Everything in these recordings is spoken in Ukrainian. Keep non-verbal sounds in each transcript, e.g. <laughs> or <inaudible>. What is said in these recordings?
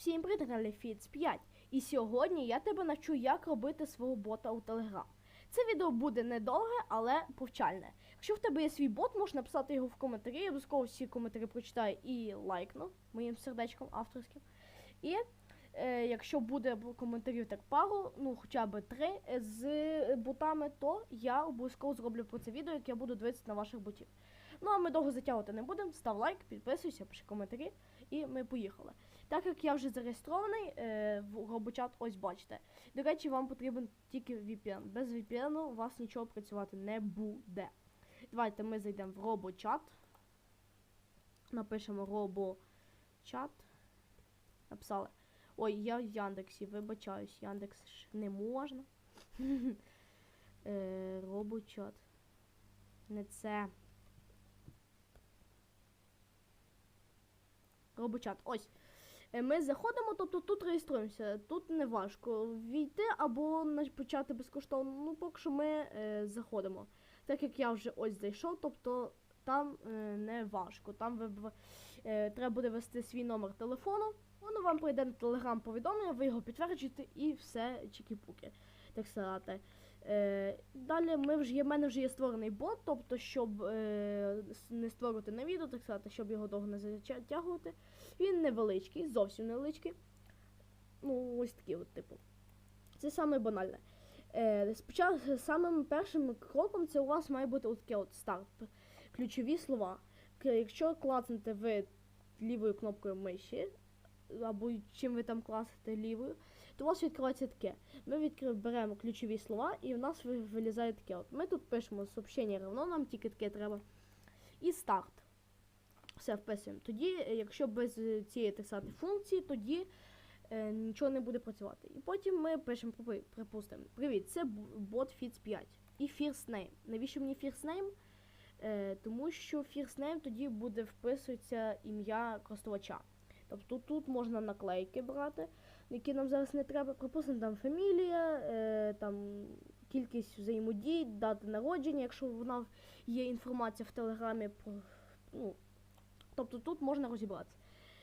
Всім привіт, каналі Фіц 5. І сьогодні я тебе навчу, як робити свого бота у Telegram. Це відео буде недовге, але повчальне. Якщо в тебе є свій бот, можеш написати його в коментарі. Я обов'язково всі коментарі прочитаю і лайкну моїм сердечком авторським. І е, якщо буде коментарів так пару, ну хоча б три е, з ботами, то я обов'язково зроблю про це відео, як я буду дивитися на ваших ботів. Ну а ми довго затягувати не будемо. Став лайк, підписуйся, пиши коментарі, і ми поїхали. Так як я вже зареєстрований е, в робочат, ось бачите. До речі, вам потрібен тільки VPN. Без VPN у вас нічого працювати не буде. Давайте ми зайдемо в робочат. Напишемо робочат. Написали. Ой, я в Яндексі, вибачаюсь, Яндекс ж не можна. <laughs> Е, Робочат. Не це. Робочат. Ось. Е, Ми заходимо, тобто тут реєструємося. Тут не важко війти або почати безкоштовно. Ну, поки що ми е, заходимо. Так як я вже ось зайшов, тобто там е, не важко. Там ви, е, треба буде ввести свій номер телефону. Воно вам прийде на телеграм повідомлення, ви його підтверджуєте і все чікі-пуки. Так сказати. Е, далі ми вже є, в мене вже є створений бот, тобто, щоб е, не створювати на відео, так сказати, щоб його довго не затягувати. Він невеличкий, зовсім невеличкий. Ну, ось такий от типу. Це саме банальне. Е, спочатку самим першим кроком це у вас має бути таке от старт. Ключові слова. Якщо клацнете ви лівою кнопкою миші, або чим ви там класите лівою, то у вас відкривається таке. Ми відкрив, беремо ключові слова, і в нас вилізає таке. От. Ми тут пишемо сообщення равно, нам тільки таке треба. І старт. Все вписуємо. Тоді, е, якщо без е, цієї так функції, тоді е, нічого не буде працювати. І потім ми пишемо, припустимо, привіт, це бот Fits 5 і first name. Навіщо мені first name? Е, тому що first name тоді буде вписуватися ім'я користувача. Тобто тут можна наклейки брати, які нам зараз не треба. Припустимо, там фамілія, е, там кількість взаємодій, дати народження, якщо вона є інформація в телеграмі про. Ну, тобто тут можна розібратися.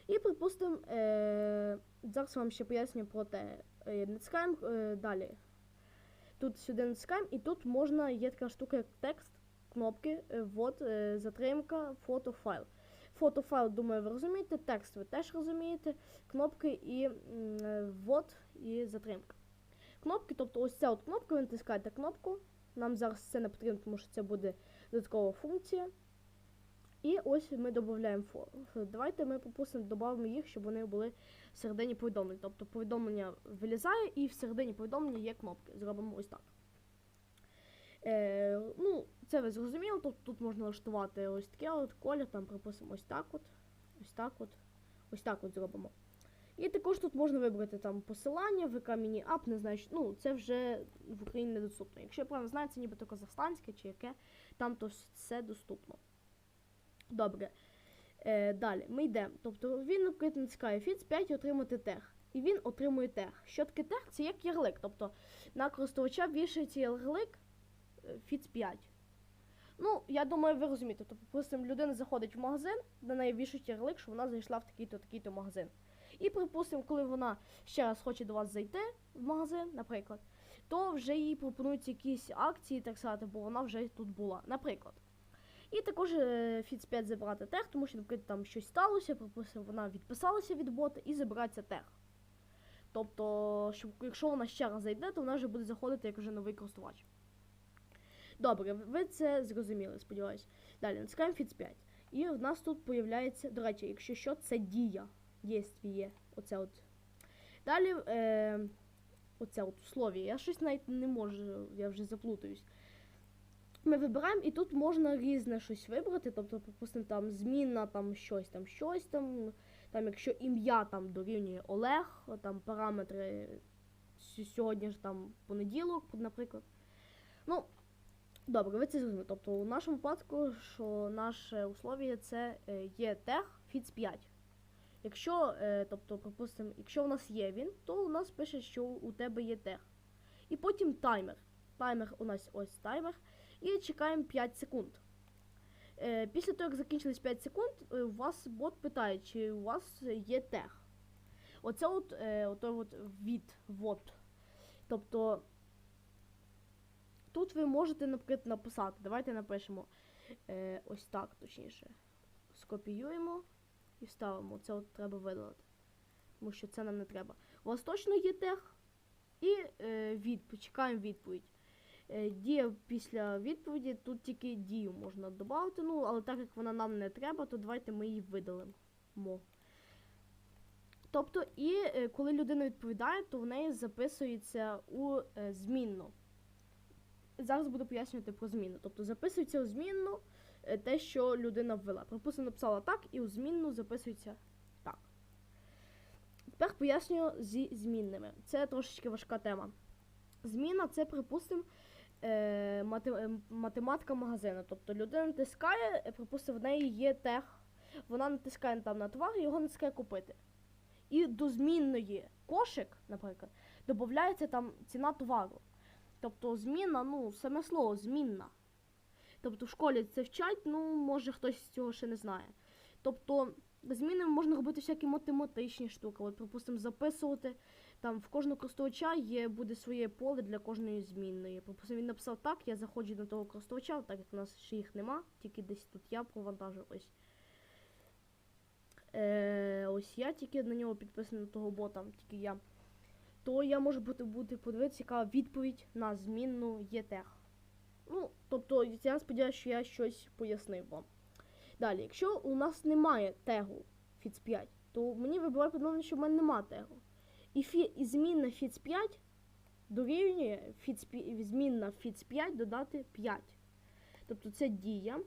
І припустимо, е, зараз вам ще поясню про те. Е, натискаємо е, далі. Тут сюди натискаємо, і тут можна, є така штука, як текст, кнопки, е, вот, е, затримка, фото, файл. Фотофайл, думаю, ви розумієте, текст ви теж розумієте, кнопки і е, і затримка. Кнопки, тобто ось ця от кнопка, ви натискаєте кнопку. Нам зараз це не потрібно, тому що це буде додаткова функція. І ось ми додаємо фо. Давайте ми пропустимо, додамо їх, щоб вони були в середині повідомлень. Тобто повідомлення вилізає і в середині повідомлення є кнопки. Зробимо ось так. Е, ну, це ви зрозуміли, тобто тут можна налаштувати ось таке от колір, там, припустимо, ось так от, ось так от, ось так от зробимо. І також тут можна вибрати там посилання, ВК міні ап, не знаю, ну це вже в Україні недоступно. Якщо я правильно знаю, це нібито казахстанське чи яке, там то все доступно. Добре. Е, далі ми йдемо. Тобто він натискає Фіц 5 і отримати тег. І він отримує тег. Що таке тег? Це як ярлик. Тобто на користувача вішається ярлик Фіц 5. Ну, я думаю, ви розумієте. Тобто, припустимо, людина заходить в магазин, на неї вішають ярлик, що вона зайшла в такий-то такий-то магазин. І припустимо, коли вона ще раз хоче до вас зайти в магазин, наприклад, то вже їй пропонуються якісь акції, так сказати, бо вона вже тут була. Наприклад. І також е, Фіц 5 забирати тег, тому що, наприклад, там щось сталося, припустимо, вона відписалася від бота і забирається тег. Тобто, щоб, якщо вона ще раз зайде, то вона вже буде заходити як вже новий користувач. Добре, ви це зрозуміли, сподіваюся. Далі натискаємо Фіц 5. І в нас тут появляється, до речі, якщо що, це дія. Дійстві є. Оце от. Далі, е, оце от условие. Я щось навіть не можу, я вже заплутаюсь. Ми вибираємо, і тут можна різне щось вибрати. Тобто, припустимо, там зміна, там щось, там щось там. Там, якщо ім'я там дорівнює Олег, там параметри сьогодні ж там понеділок, наприклад. Ну, добре, ви це зрозуміли. Тобто, у нашому випадку, що наше условие це е, є тег FITS 5. Якщо, е, тобто, припустимо, якщо у нас є він, то у нас пише, що у тебе є тег. І потім таймер. Таймер у нас ось таймер. І чекаємо 5 секунд. Е, після того, як закінчились 5 секунд, у вас бот питає, чи у вас є тег. Оце от, отой от від, вот. Тобто тут ви можете, наприклад, написати. Давайте напишемо е, ось так, точніше. Скопіюємо і вставимо. Це от треба видалити. Тому що це нам не треба. У вас точно є тег і е, від, чекаємо відповідь. Е, дія після відповіді, тут тільки дію можна додати, ну, але так як вона нам не треба, то давайте ми її видалимо. Тобто, і е, коли людина відповідає, то в неї записується у е, змінну. Зараз буду пояснювати про зміну. Тобто записується у змінну е, те, що людина ввела. Припустимо, написала так, і у змінну записується так. Тепер пояснюю зі змінними. Це трошечки важка тема. Зміна це, припустимо, е, е, математика магазину. Тобто людина натискає, припустимо, в неї є тег, вона натискає там на товар і його натискає купити. І до змінної кошик, наприклад, додається там ціна товару. Тобто зміна, ну, саме слово змінна. Тобто в школі це вчать, ну, може хтось цього ще не знає. Тобто змінами можна робити всякі математичні штуки. От, припустимо, записувати. Там в кожного користувача є, буде своє поле для кожної змінної. Припустимо, він написав так, я заходжу до того користувача, так як у нас ще їх нема, тільки десь тут я провантажу ось. Е, ось я тільки на нього підписаний на того бота, тільки я. То я можу бути, бути подивитися, яка відповідь на змінну є тег. Ну, тобто, я сподіваюся, що я щось пояснив вам. Далі, якщо у нас немає тегу FITS 5, то мені вибиває повідомлення, що в мене немає тегу. І, фі, і змінна FITS 5 дорівнює FITS, змінна FITS 5 додати 5. Тобто це дія.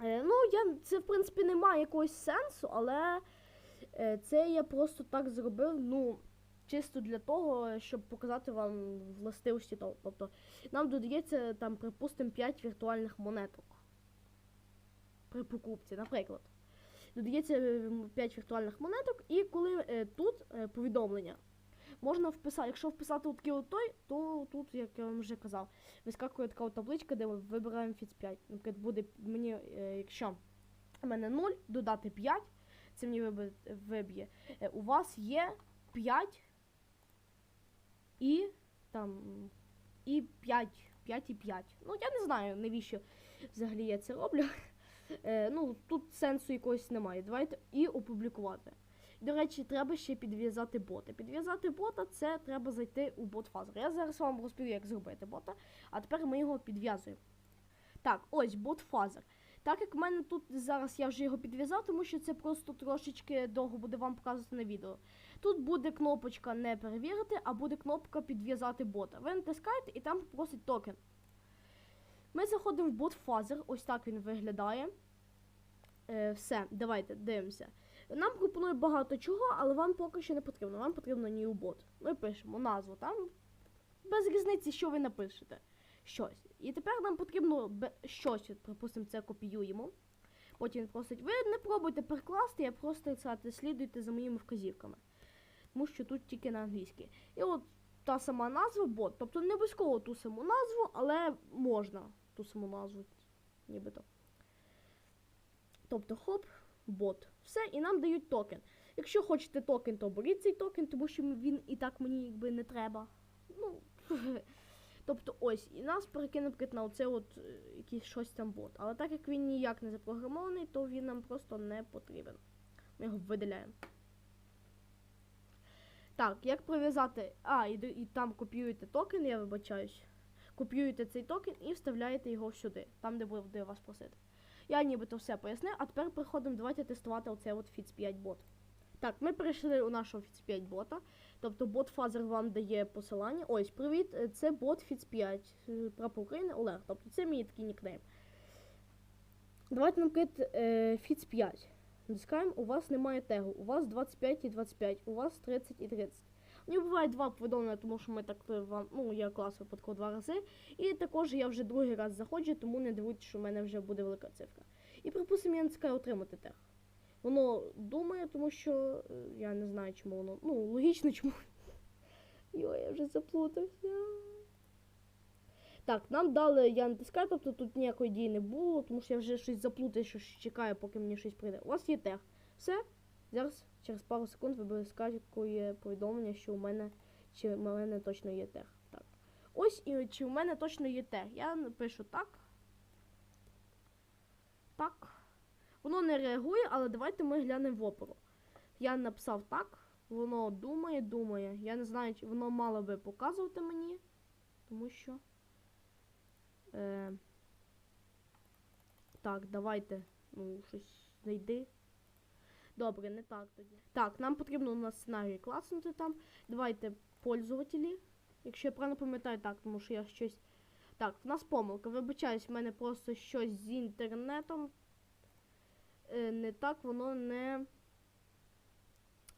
Е, ну, я, це, в принципі, не має якогось сенсу, але е, це я просто так зробив, ну, чисто для того, щоб показати вам властивості того. Тобто, нам додається, там, припустимо, 5 віртуальних монеток при покупці, наприклад. Додається 5 віртуальних монеток, і коли е, тут е, повідомлення, можна вписати, якщо вписати такий от той, то тут, як я вам вже казав, вискакує така от табличка, де ми вибираємо FITS 5. Наприклад, буде мені, е, якщо в мене 0, додати 5, це мені виб'є. Е, у вас є 5 і там і 5, 5 і 5. Ну, я не знаю, навіщо взагалі я це роблю. <laughs> Е, ну, тут сенсу якогось немає. Давайте і опублікувати. До речі, треба ще підв'язати бота. Підв'язати бота це треба зайти у бот-фазер. Я зараз вам розповім, як зробити бота, а тепер ми його підв'язуємо. Так, ось бот-фазер. Так як в мене тут зараз я вже його підв'язав, тому що це просто трошечки довго буде вам показувати на відео. Тут буде кнопочка не перевірити, а буде кнопка підв'язати бота. Ви натискаєте і там попросить токен. Ми заходимо в бот-фазер, ось так він виглядає. Е, все, давайте дивимося. Нам пропонує багато чого, але вам поки що не потрібно. Вам потрібно bot. Ми пишемо назву там. Без різниці, що ви напишете. Щось. І тепер нам потрібно щось, припустимо, це копіюємо. Потім він просить, ви не пробуйте перекласти, я просто сказати, слідуйте за моїми вказівками. Тому що тут тільки на англійській. І от та сама назва бот. Тобто не обов'язково ту саму назву, але можна ту саму назву, нібито. Тобто хоп, бот. Все, і нам дають токен. Якщо хочете токен, то беріть цей токен, тому що він і так мені якби не треба. Ну, <laughs> тобто ось, і нас перекине на оце от е, якийсь щось там бот. Але так як він ніяк не запрограмований, то він нам просто не потрібен. Ми його видаляємо. Так, як прив'язати. А, і, і там копіюєте токен, я вибачаюсь. Копіюєте цей токен і вставляєте його сюди, там, де буде вас просити. Я нібито все пояснив, а тепер переходимо, давайте тестувати оцей от FITS 5 бот. Так, ми перейшли у нашого FITS 5 бота. Тобто бот Фазер вам дає посилання. Ось, привіт, е, це бот FITS 5, е, прапор України Олег. Тобто це мій такий нікнейм. Давайте, наприклад, е, FITS 5. Натискаємо, у вас немає тегу, у вас 25 і 25, у вас 30 і 30. У нього буває два повідомлення, тому що ми так е, вам, ну, я клас випадково два рази. І також я вже другий раз заходжу, тому не дивуйтесь, що в мене вже буде велика цифра. І припустимо, я натискаю отримати тег. Воно думає, тому що е, я не знаю, чому воно. Ну, логічно, чому. <laughs> Йо, я вже заплутався. Так, нам дали, я натискаю, тобто тут ніякої дії не було, тому що я вже щось заплутаю, що чекаю, поки мені щось прийде. У вас є тег. Все, зараз Через пару секунд вискакує повідомлення, що у мене чи у мене точно є тег. Так. Ось і чи у мене точно є тег. Я напишу так. Так. Воно не реагує, але давайте ми глянемо в оперу. Я написав так. Воно думає, думає. Я не знаю, чи воно мало би показувати мені. Тому що. Е, так, давайте. Ну, щось знайди. Добре, не так тоді. Так, нам потрібно на сценарії класнути там. Давайте пользователі. Якщо я правильно пам'ятаю, так, тому що я щось. Так, в нас помилка. Вибачаюсь, в мене просто щось з інтернетом. Е, не так, воно не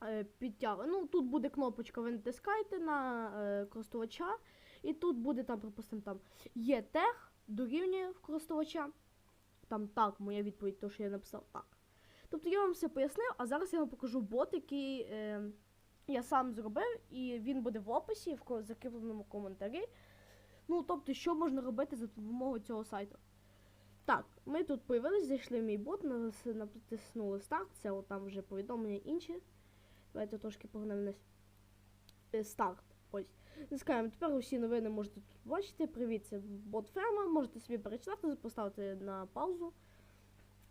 е, підтягує. Ну, тут буде кнопочка, ви натискаєте на е, користувача, і тут буде там, припустимо, там є тег, дорівнює користувача. Там так, моя відповідь, то що я написав так. Тобто я вам все пояснив, а зараз я вам покажу бот, який е, я сам зробив, і він буде в описі, в закріпленому коментарі. Ну, тобто, що можна робити за допомогою цього сайту. Так, ми тут появились, зайшли в мій бот, натиснули старт, це там вже повідомлення інші. Давайте трошки погнемо вниз. Е, Старт. Ось. Натискаємо. Тепер усі новини можете тут бачити. Привіт, це бот. Можете собі перечитати, поставити на паузу.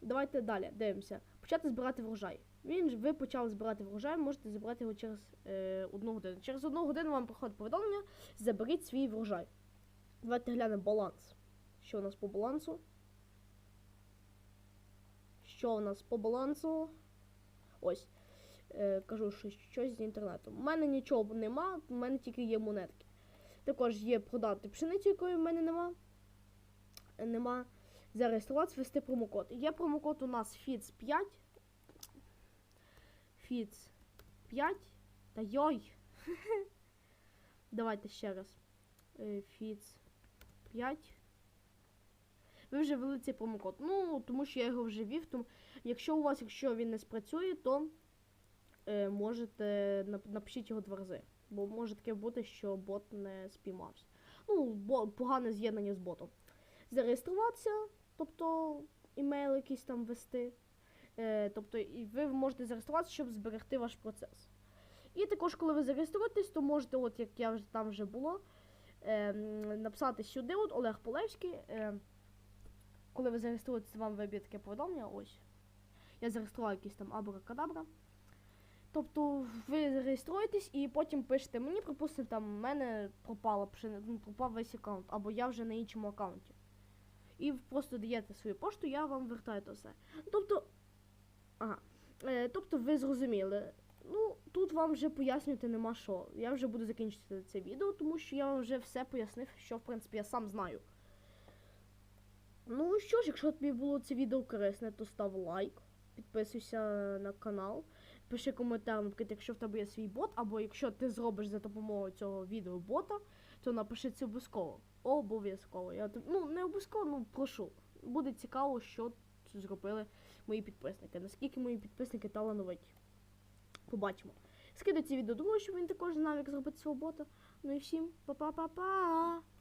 Давайте далі дивимося. Почати збирати врожай. Він ж- ви почали збирати врожай, можете зібрати його через е, одну годину. Через одну годину вам приходить повідомлення, заберіть свій врожай. Давайте глянемо баланс. Що у нас по балансу? Що у нас по балансу? Ось. Е, кажу, що щось з інтернетом. У мене нічого нема, у мене тільки є монетки. Також є продати пшеницю, якої в мене нема. Нема. Зареєструватися, ввести промокод. Є промокод у нас FITS 5. FITS 5. Та йой. <laughs> Давайте ще раз. Е, FITS 5. Ви вже ввели цей промокод. Ну, тому що я його вже ввів. Тому якщо у вас, якщо він не спрацює, то можете напишіть його два рази. Бо може таке бути, що бот не спіймався. Ну, бо погане з'єднання з ботом. Зареєструватися, тобто імейл якийсь там ввести. Е, тобто, і ви можете зареєструватися, щоб зберегти ваш процес. І також, коли ви зареєструєтесь, то можете, от як я вже там вже було, е, написати сюди, от Олег Полевський. Е, коли ви зареєструєтесь, вам виб'є таке повідомлення. Ось. Я зареєстрував якийсь там абракадабра. Тобто ви реєструєтесь і потім пишете мені, припустимо, там в мене пропала ну, пропав весь аккаунт, або я вже на іншому аккаунті. І просто даєте свою пошту, я вам вертаю то все. Тобто, ага. Е, тобто ви зрозуміли. Ну, тут вам вже пояснювати нема що. Я вже буду закінчити це відео, тому що я вам вже все пояснив, що в принципі я сам знаю. Ну що ж, якщо тобі було це відео корисне, то став лайк, підписуйся на канал, пиши коментар, наприклад, якщо в тебе є свій бот, або якщо ти зробиш за допомогою цього відео бота, то напиши це обов'язково. Обов'язково. Я ну не обов'язково, ну прошу. Буде цікаво, що зробили мої підписники. Наскільки мої підписники талановиті. Побачимо. Скидайте відео другого, щоб він також знав, як зробити свого бота. Ну і всім па-па-па-па!